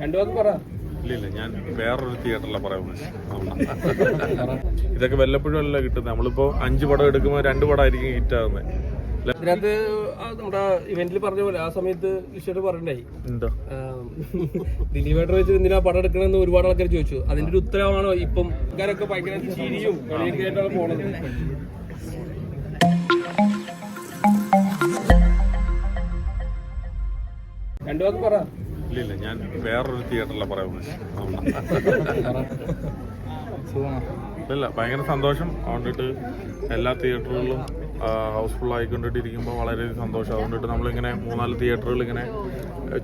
രണ്ടു വാക്ക് പറ. ഇല്ലില്ല ഞാൻ വേറൊരു തിയേറ്ററിലാണ് പറയുന്നത് ഇതൊക്കെ വല്ലപ്പോഴും അല്ല കിട്ടുന്നത് നമ്മളിപ്പോ അഞ്ച് പടം എടുക്കുമ്പോൾ രണ്ട് പടം ആയിരിക്കും ഹിറ്റ് ആകുന്നത് ഇതിനകത്ത് നമ്മുടെ ഇവന്റിൽ പറഞ്ഞ പോലെ ആ സമയത്ത് വിഷയോട് എന്താ? ദിലീപേട്ടർ വെച്ച് എന്തിനാ പടം എടുക്കണമെന്ന് ഒരുപാട് ആൾക്കാർ ചോദിച്ചു. അതിന്റെ ഒരു ഉത്തരവാണോ ഇപ്പം ആൾക്കാരൊക്കെ ഭയങ്കര ചിരിയും കളിയൊക്കെ ആയിട്ടാണ് പോണത്. രണ്ടു വാക്ക് പറ. ഇല്ലില്ല ഞാൻ വേറൊരു തിയേറ്ററിലാണ് പറയുന്നത്. ഇല്ല ഭയങ്കര സന്തോഷം. അതുകൊണ്ടിട്ട് എല്ലാ തിയേറ്ററുകളിലും ഹൗസ്ഫുൾ ആയിക്കൊണ്ടിട്ടിരിക്കുമ്പോൾ വളരെയധികം സന്തോഷം. അതുകൊണ്ടിട്ട് നമ്മളിങ്ങനെ മൂന്നാൽ തിയേറ്ററുകൾ ഇങ്ങനെ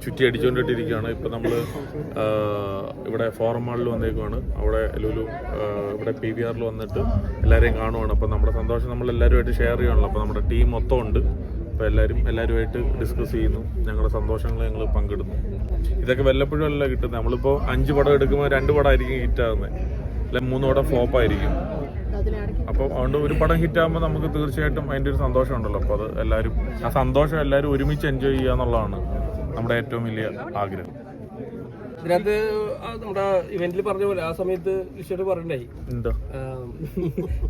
ചുറ്റി അടിച്ചുകൊണ്ടിട്ടിരിക്കുകയാണ് ഇപ്പം നമ്മൾ ഇവിടെ ഫോറം മാളിൽ വന്നേക്കുവാണ്. അവിടെ ലുലു ഇവിടെ പി വി ആറിൽ വന്നിട്ട് എല്ലാവരെയും കാണുവാണ്. അപ്പം നമ്മുടെ സന്തോഷം നമ്മൾ എല്ലാവരുമായിട്ട് ഷെയർ ചെയ്യണമല്ലോ അപ്പോൾ നമ്മുടെ ടീം മൊത്തം ഉണ്ട്. അപ്പോൾ എല്ലാവരും എല്ലാവരുമായിട്ട് ഡിസ്കസ് ചെയ്യുന്നു. ഞങ്ങളുടെ സന്തോഷങ്ങൾ ഞങ്ങൾ പങ്കിടുന്നു. ഇതൊക്കെ വല്ലപ്പോഴും അല്ല കിട്ടുന്നത്. നമ്മളിപ്പോൾ അഞ്ച് പടം എടുക്കുമ്പോൾ രണ്ട് പടം ആയിരിക്കും ഹിറ്റ് ആകുന്നത് അല്ലെ മൂന്ന് പടം ഫ്ലോപ്പ് ആയിരിക്കും. അപ്പോൾ അതുകൊണ്ട് ഒരു പടം ഹിറ്റ് ആകുമ്പോൾ നമുക്ക് തീർച്ചയായിട്ടും അതിന്റെ ഒരു സന്തോഷം ഉണ്ടല്ലോ. അപ്പോൾ അത് എല്ലാവരും ആ സന്തോഷം എല്ലാവരും ഒരുമിച്ച് എൻജോയ് ചെയ്യുക എന്നുള്ളതാണ് നമ്മുടെ ഏറ്റവും വലിയ ആഗ്രഹം. ഇതിനകത്ത് നമ്മുടെ ഇവന്റിൽ പറഞ്ഞ പോലെ ആ സമയത്ത് വിഷയോട് പറഞ്ഞിട്ടുണ്ടായി എന്താ?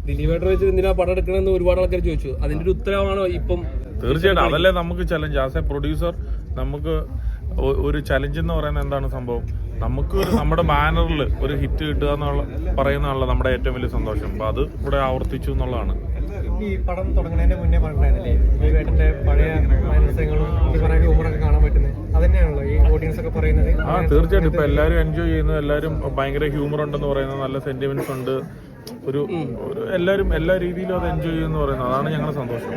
ദിലീപേട്ടർ വെച്ച് എന്തിനാ പടം എടുക്കണമെന്ന് ഒരുപാട് ആൾക്കാർ ചോദിച്ചു. അതിന്റെ ഒരു ഉത്തരവാണോ ഇപ്പം തീർച്ചയായിട്ടും. അതല്ലേ നമുക്ക് ചലഞ്ച് ആസ് എ പ്രൊഡ്യൂസർ നമുക്ക് ഒരു ചലഞ്ച് എന്ന് പറയുന്നത് എന്താണ് സംഭവം? നമുക്ക് നമ്മുടെ ബാനറിൽ ഒരു ഹിറ്റ് കിട്ടുക എന്നുള്ള പറയുന്നതാണല്ലോ നമ്മുടെ ഏറ്റവും വലിയ സന്തോഷം. അപ്പൊ അത് ഇവിടെ ആവർത്തിച്ചു എന്നുള്ളതാണ്. ഈ പടം തുടങ്ങുന്നതിന്റെ മുന്നേ പറഞ്ഞിട്ടുണ്ടായിരുന്നില്ലേ? വേട്ടന്റെ പഴയ മനസ്സങ്ങളും കുറെ ഹ്യൂമറൊക്കെ കാണാൻ പറ്റുന്നത്. അതന്നെയാണല്ലോ ഈ ഓഡിയൻസ് ഒക്കെ പറയുന്നത്. ആ തീർച്ചയായിട്ടും. ഇപ്പൊ എല്ലാവരും എൻജോയ് ചെയ്യുന്നത് എല്ലാവരും ഭയങ്കര ഹ്യൂമർ ഉണ്ടെന്ന് പറയുന്നത് നല്ല സെന്റിമെന്റ്സ് ഉണ്ട്. ഒരു എല്ലാവരും എല്ലാ രീതിയിലും അത് എൻജോയ് ചെയ്യുന്നു പറയുന്നത്. അതാണ് ഞങ്ങളുടെ സന്തോഷം.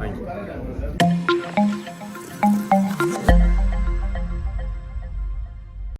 Thank you